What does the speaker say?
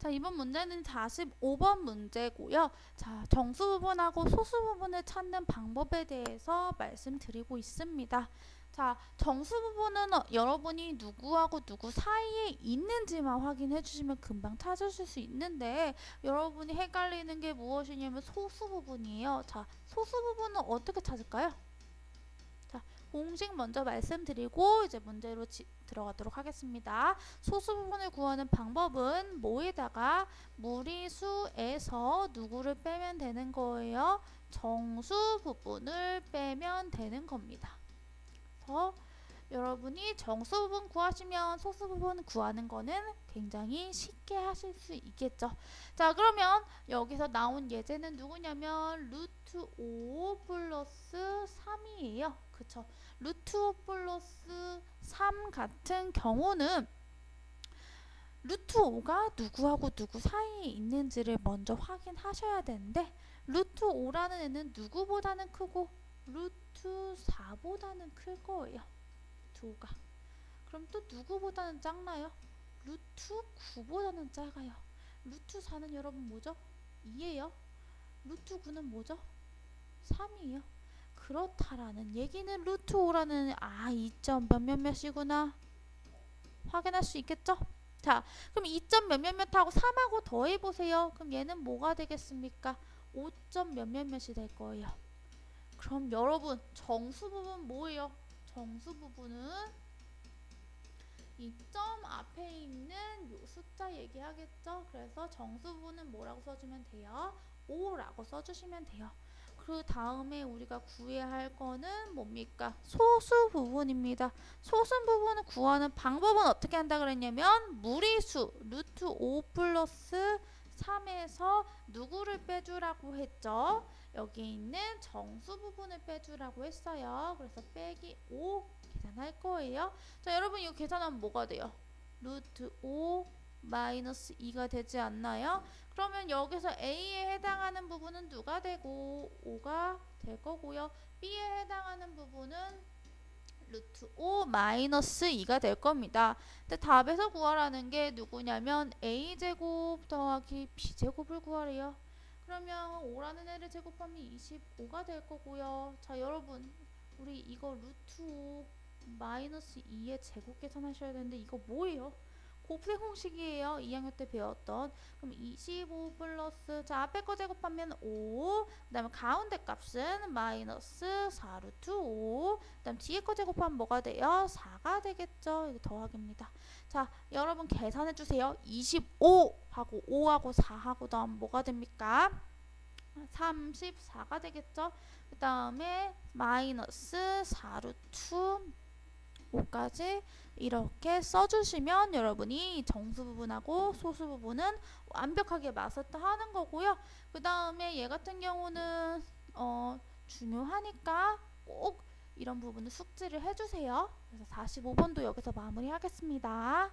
자, 이번 문제는 45번 문제고요. 자, 정수 부분하고 소수 부분을 찾는 방법에 대해서 말씀드리고 있습니다. 자, 정수 부분은 어, 여러분이 누구하고 누구 사이에 있는지만 확인해 주시면 금방 찾으실 수 있는데 여러분이 헷갈리는 게 무엇이냐면 소수 부분이에요. 자, 소수 부분은 어떻게 찾을까요? 자, 공식 먼저 말씀드리고 이제 문제로 지- 들어가도록 하겠습니다. 소수 부분을 구하는 방법은 뭐에다가 무리수에서 누구를 빼면 되는 거예요? 정수 부분을 빼면 되는 겁니다. 그래서 여러분이 정수 부분 구하시면 소수 부분 구하는 거는 굉장히 쉽게 하실 수 있겠죠. 자, 그러면 여기서 나온 예제는 누구냐면 루트 5 플러스 3이에요. 그쵸? 루트 5 플러스 3 같은 경우는 루트 5가 누구하고 누구 사이에 있는지를 먼저 확인하셔야 되는데 루트 5라는 애는 누구보다는 크고 루트 4보다는 클 거예요. 5가. 그럼 또 누구보다는 작나요? 루트 9보다는 작아요. 루트 4는 여러분 뭐죠? 2예요. 루트 9는 뭐죠? 3이에요. 그렇다라는 얘기는 루트 5라는 아 2점 몇몇 몇이구나 확인할 수 있겠죠? 자 그럼 2점 몇몇 몇하고 3하고 더해보세요. 그럼 얘는 뭐가 되겠습니까? 5점 몇몇 몇이 될 거예요. 그럼 여러분 정수 부분 뭐예요? 정수 부분은 이점 앞에 있는 요 숫자 얘기하겠죠? 그래서 정수 부분은 뭐라고 써주면 돼요? 5라고 써주시면 돼요. 그 다음에 우리가 구해야 할 거는 뭡니까? 소수 부분입니다. 소수 부분을 구하는 방법은 어떻게 한다 그랬냐면 무리수 루트 5 플러스 3에서 누구를 빼주라고 했죠? 여기 있는 정수 부분을 빼주라고 했어요. 그래서 빼기 5 계산할 거예요. 자, 여러분 이거 계산하면 뭐가 돼요? 루트 5 마이너스 2가 되지 않나요? 그러면 여기서 A에 해당하는 부분은 누가 되고 5가 될 거고요. B에 해당하는 부분은 루트 5 마이너스 2가 될 겁니다. 근데 답에서 구하라는 게 누구냐면 A제곱 더하기 B제곱을 구하래요. 그러면 5라는 애를 제곱하면 25가 될 거고요. 자 여러분 우리 이거 루트 5 마이너스 2의 제곱 계산하셔야 되는데 이거 뭐예요? 곱셈 공식이에요. 2학년 때 배웠던. 그럼 25 플러스 자 앞에 거 제곱하면 5. 그 다음에 가운데 값은 마이너스 4 루트 5. 그 다음 뒤에 거 제곱하면 뭐가 돼요? 4가 되겠죠. 이거 더하기입니다. 자 여러분 계산해 주세요. 25하고 5하고 4하고 더하면 뭐가 됩니까? 34가 되겠죠. 그 다음에 마이너스 4 루트 5까지 이렇게 써주시면 여러분이 정수 부분하고 소수 부분은 완벽하게 맞았다 하는 거고요. 그 다음에 얘 같은 경우는 어, 중요하니까 꼭 이런 부분을 숙지를 해주세요. 그래서 45번도 여기서 마무리하겠습니다.